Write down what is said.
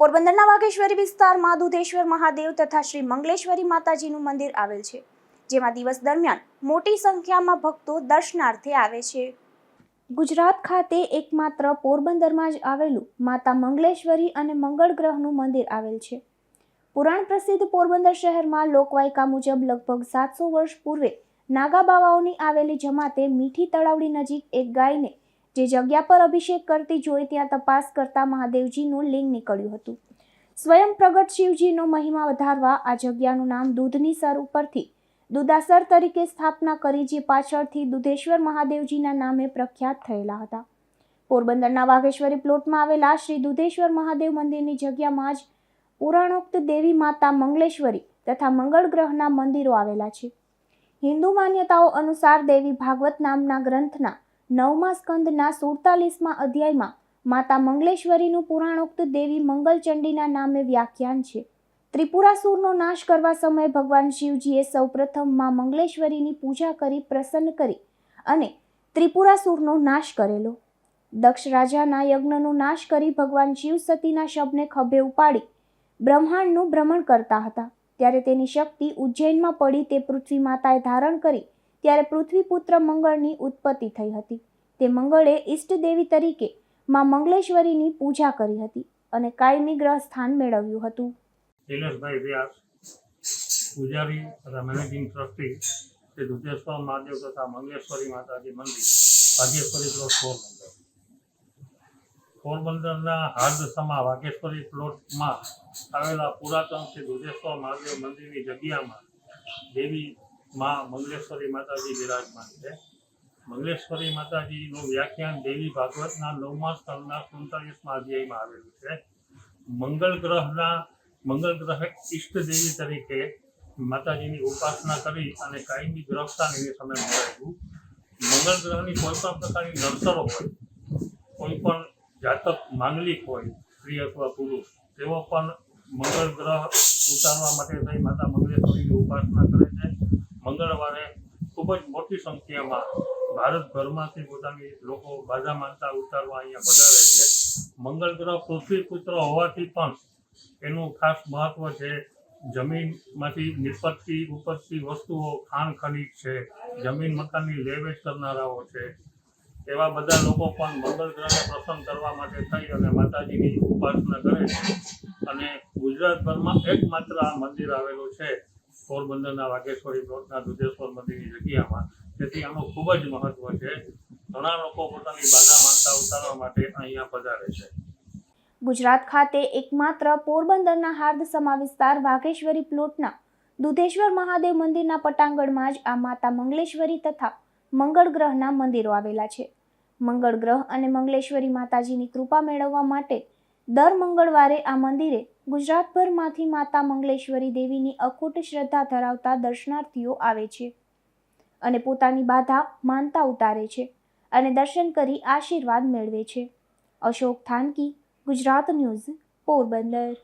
પોરબંદરના વાઘેશ્વરી વિસ્તારમાં દુધેશ્વર મહાદેવ તથા શ્રી મંગલેશ્વરી માતાજીનું મંદિર આવેલ છે, જેમાં દિવસ દરમિયાન મોટી સંખ્યામાં ભક્તો દર્શનાર્થે આવે છે. ગુજરાત ખાતે એકમાત્ર પોરબંદરમાં જ આવેલું માતા મંગલેશ્વરી અને મંગળ ગ્રહનું મંદિર આવેલ છે. પુરાણ પ્રસિદ્ધ પોરબંદર શહેરમાં લોકવાયકા મુજબ લગભગ સાતસો વર્ષ પૂર્વે નાગા બાવાઓની આવેલી જમાતે મીઠી તળાવડી નજીક એક ગાયને જે જગ્યા પર અભિષેક કરતી જોઈ ત્યાં તપાસ કરતા મહાદેવજીનું લિંગ નીકળ્યું હતું. સ્વયં પ્રગટ શિવજીનો મહિમા વધારવા આ જગ્યાનું નામ દૂધની સર ઉપરથી દુદાસર તરીકે સ્થાપના કરી, જે પાછળથી દુધેશ્વર મહાદેવજીના નામે પ્રખ્યાત થયેલા હતા. પોરબંદરના વાઘેશ્વરી પ્લોટમાં આવેલા શ્રી દુધેશ્વર મહાદેવ મંદિરની જગ્યામાં જ પુરાણોક્ત દેવી માતા મંગલેશ્વરી તથા મંગળ ગ્રહના મંદિરો આવેલા છે. હિન્દુ માન્યતાઓ અનુસાર દેવી ભાગવત નામના ગ્રંથના નવમા સ્કંદના સુડતાલીસમાં અધ્યાયમાં માતા મંગલેશ્વરીનું પુરાણોક્ત દેવી મંગલચંડીના નામે વ્યાખ્યાન છે. ત્રિપુરાસુરનો નાશ કરવા સમયે ભગવાન શિવજીએ સૌપ્રથમમાં મંગલેશ્વરીની પૂજા કરી, પ્રસન્ન કરી અને ત્રિપુરાસુરનો નાશ કરેલો. દક્ષ રાજાના યજ્ઞનો નાશ કરી ભગવાન શિવ સતીના શબને ખભે ઉપાડી બ્રહ્માંડનું ભ્રમણ કરતા હતા. ત્યારે તેની શક્તિ ઉજ્જૈનમાં પડી તે પૃથ્વી માતાએ ધારણ કરી ત્યારે પૃથ્વીપુત્ર મંગળની ઉત્પત્તિ થઈ હતી. તે મંગળે ઈષ્ટ દેવી તરીકે માં મંગલેશ્વરીની પૂજા કરી હતી અને કાયમી ગ્રહ સ્થાન મેળવ્યું હતું. શૈલેષભાઈ વ્યાસ પૂજારી તથા મેનેજિંગ ટ્રસ્ટી શ્રી દુધેશ્વર મહાદેવ તથા મંગેશ્વરી માતાજી મંદિર, વાઘેશ્વરી પ્લોટ પોરબંદર. પોરબંદરના હાર્દસમા વાઘેશ્વરી પ્લોટમાં આવેલા પુરાતન શ્રી દુધેશ્વર મહાદેવ મંદિરની જગ્યામાં દેવી માં મંગલેશ્વરી માતાજી બિરાજમાન છે. મંગલેશ્વરી માતાજીનું વ્યાખ્યાન દેવી ભાગવતના નવમા સ્થળના સુડતાલીસમાં અધ્યાયમાં આવેલું છે. મંગળ ગ્રહના મંગળ ગ્રહ ઈષ્ટ દેવી તરીકે માતાજીની ઉપાસના કરી અને કાયમી ગ્રહસ્થાન એની સામે મળેલું. મંગળ ગ્રહની કોઈ પણ પ્રકારની નર્સરો હોય, કોઈ પણ જાતક માંગલિક હોય, સ્ત્રી અથવા પુરુષ, તેઓ પણ મંગળ ગ્રહ ઉતારવા માટે થઈ માતા મંગળેશ્વરીની ઉપાસના કરે છે. મંગળવારે ખૂબ જ મોટી સંખ્યામાં ભારતભરમાંથી પોતાની લોકો બાધા માનતા ઉતારવા અહીંયા પધારે છે. મંગળ ગ્રહ પૃથ્વી પુત્ર હોવાથી પણ એનું ખાસ મહત્વ છે જમીનમાંથી નિપત્તિ ઉપજતી વસ્તુઓ, ખાણ, ખનીજ છે. જમીન મકાનની લેવેચ કરનારાઓ છે. એવા બધા લોકો પણ મંગળ ગ્રહને પ્રસન્ન કરવા માટે થઈ અને માતાજીની ઉપાસના કરે છે. અને ગુજરાતભરમાં એકમાત્ર આ મંદિર આવેલું છે. પોરબંદરના વાઘેશ્વરી પ્લોટના દુધેશ્વર મંદિરની જગ્યામાં. તેથી આનું ખૂબ જ મહત્વ છે. ઘણા લોકો પોતાની બાધા માનતા ઉતારવા માટે અહીંયા પધારે છે. ગુજરાત ખાતે એકમાત્ર પોરબંદરના હાર્દસમા વિસ્તાર વાઘેશ્વરી પ્લોટના દુધેશ્વર મહાદેવ મંદિરના પટાંગણમાં જ આ માતા મંગલેશ્વરી તથા મંગળ ગ્રહના મંદિરો આવેલા છે. મંગળ ગ્રહ અને મંગલેશ્વરી માતાજીની કૃપા મેળવવા માટે દર મંગળવારે આ મંદિરે ગુજરાતભરમાંથી માતા મંગલેશ્વરી દેવીની અખૂટ શ્રદ્ધા ધરાવતા દર્શનાર્થીઓ આવે છે અને પોતાની બાધા માનતા ઉતારે છે અને દર્શન કરી આશીર્વાદ મેળવે છે. અશોક થાનકી, ગુજરાત ન્યૂઝ, પોરબંદર.